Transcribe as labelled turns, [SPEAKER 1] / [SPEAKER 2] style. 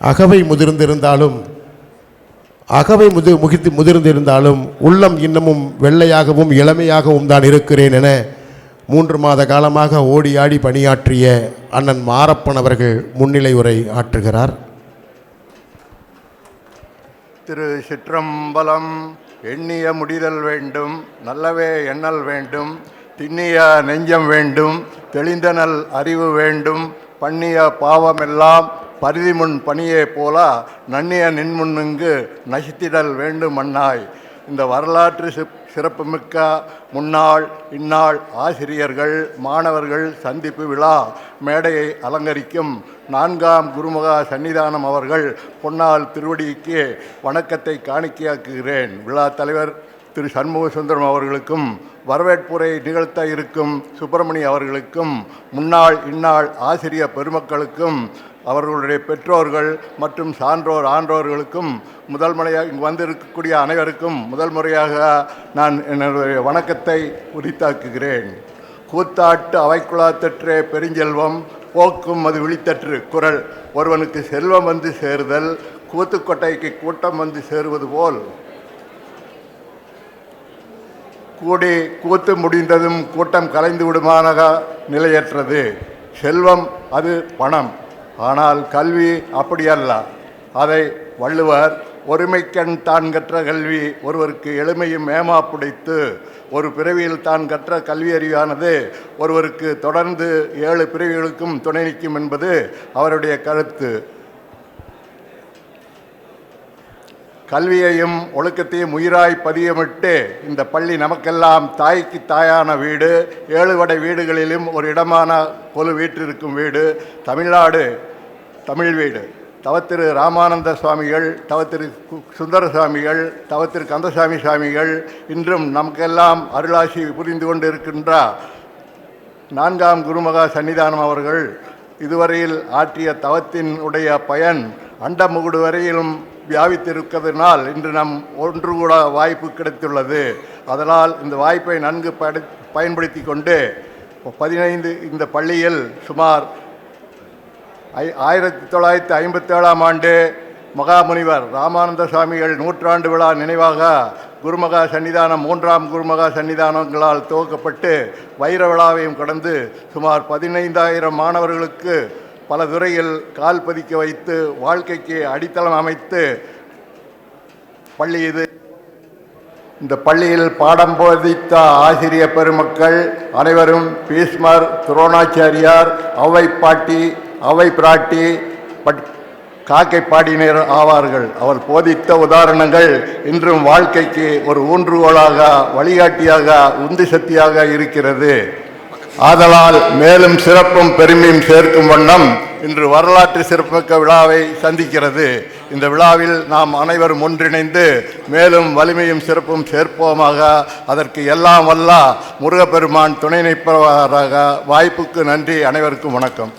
[SPEAKER 1] அகவை முதிர்ந்திருந்தாலும் அகவை முது முகித்து முதிர்ந்திருந்தாலும் உள்ளம் இன்னமும் வெள்ளையாகவும் இளமையாகவும் தான் இருக்கிறேன் என மூன்று மாத காலமாக ஓடி ஆடி பணியாற்றிய அண்ணன் மாரப்பன் அவர்கள் முன்னிலை உரை ஆற்றுகிறார்.
[SPEAKER 2] திரு சிற்றம்பலம் எண்ணிய முடிதல் வேண்டும் நல்லவே எண்ணல் வேண்டும் திண்ணிய நெஞ்சம் வேண்டும் தெளிந்தனல் அறிவு வேண்டும் பண்ணிய பாவமெல்லாம் பரிதிமுன் பணியே போல நன்னிய நின்முன்னுங்கு நசித்திடல் வேண்டுமன்னாய் இந்த வரலாற்று சிறப்புமிக்க முன்னாள் இந்நாள் ஆசிரியர்கள் மாணவர்கள் சந்திப்பு விழா மேடையை அலங்கரிக்கும் நான்காம் குருமகா சன்னிதானம் அவர்கள் பொன்னால் திருவடிக்கு வணக்கத்தை காணிக்கையாக்குகிறேன். விழா தலைவர் திரு சண்முக சுந்தரம் அவர்களுக்கும் வரவேற்புரை நிகழ்த்த இருக்கும் சுப்பிரமணி அவர்களுக்கும் முன்னாள் இந்நாள் ஆசிரிய பெருமக்களுக்கும் அவர்களுடைய பெற்றோர்கள் மற்றும் சான்றோர் ஆன்றோர்களுக்கும் முதல் முறையாக இங்கு வந்திருக்கக்கூடிய அனைவருக்கும் முதல் முறையாக நான் என்னுடைய வணக்கத்தை உரித்தாக்குகிறேன். கூத்தாட்டு அவைக்குழாத்தற்றே பெருஞ்செல்வம் போக்கும் அது விழித்தற்று குரல். ஒருவனுக்கு செல்வம் வந்து சேருதல் கூத்துக்கொட்டைக்கு கூட்டம் வந்து சேருவது போல். கூடி கூத்து முடிந்ததும் கூட்டம் கலைந்து விடுமானக நிலையற்றது. செல்வம் அது பணம். ஆனால் கல்வி அப்படியல்ல. அதை வள்ளுவர் ஒருமைக்கண் தான் கற்ற கல்வி ஒருவருக்கு எளிமையும் ஏமா ஒரு பிறவியில் தான் கற்ற கல்வி அறிவானது ஒருவருக்கு தொடர்ந்து ஏழு பிறவிகளுக்கும் துணை நிற்கும் என்பது அவருடைய கருத்து. கல்வியையும் ஒழுக்கத்தையும் உயிராய் பதியமிட்டு இந்த பள்ளி நமக்கெல்லாம் தாய்க்கு தாயான வீடு ஏழு வடை வீடுகளிலும் ஒரு இடமான கொலு வீற்றிருக்கும் வீடு தமிழ்நாடு தமிழ் வீடு. தவத்திரு ராமானந்த சுவாமிகள் தவத்திரு கு- சுந்தர சுவாமிகள் தவத்திரு கந்தசாமி சுவாமிகள் இன்றும் நமக்கெல்லாம் அருளாசி புரிந்து கொண்டிருக்கின்றார் நான்காம் குருமகா சன்னிதானம் அவர்கள். இதுவரையில் ஆற்றிய தவத்தின் உடைய பயன் அண்டமுகுடு வரையிலும் வியாபித்திருக்கிறதுனால் இன்று நம் ஒன்று கூட வாய்ப்பு கிடைத்துள்ளது. அதனால் இந்த வாய்ப்பை நன்கு படி பயன்படுத்தி கொண்டு பதினைந்து இந்த பள்ளியில் சுமார் ஐ ஆயிரத்தி தொள்ளாயிரத்தி ஐம்பத்தேழாம் ஆண்டு மகாமுனிவர் ராமானந்த சுவாமிகள் நூற்றாண்டு விழா நினைவாக குருமகா சன்னிதானம் மூன்றாம் குருமகா சன்னிதானங்களால் துவக்கப்பட்டு வைர விழாவையும் கடந்து சுமார் பதினைந்தாயிரம் மாணவர்களுக்கு பல துறையில் கால் பதிக்க வைத்து வாழ்க்கைக்கு அடித்தளம் அமைத்து பள்ளி இது. இந்த பள்ளியில் பாடம் போதித்த ஆசிரிய பெருமக்கள் அனைவரும் பீஸ்மர் துரோணாச்சாரியார் அவை பாட்டி அவை பிராட்டி பட் காக்கை பாடினர் ஆவார்கள். அவர் போதித்த உதாரணங்கள் இன்றும் வாழ்க்கைக்கு ஒரு ஊன்றுகோலாக வழிகாட்டியாக உந்து சக்தியாக இருக்கிறது. ஆதலால் மேலும் சிறப்பும் பெருமையும் சேர்க்கும் வண்ணம் இன்று வரலாற்று சிறப்புமிக்க விழாவை சந்திக்கிறது. இந்த விழாவில் நாம் அனைவரும் ஒன்றிணைந்து மேலும் வலிமையும் சிறப்பும் சேர்ப்போமாக அதற்கு எல்லாம் வல்ல முருகப்பெருமான் துணை நிற்பவராக வாய்ப்புக்கு நன்றி. அனைவருக்கும் வணக்கம்.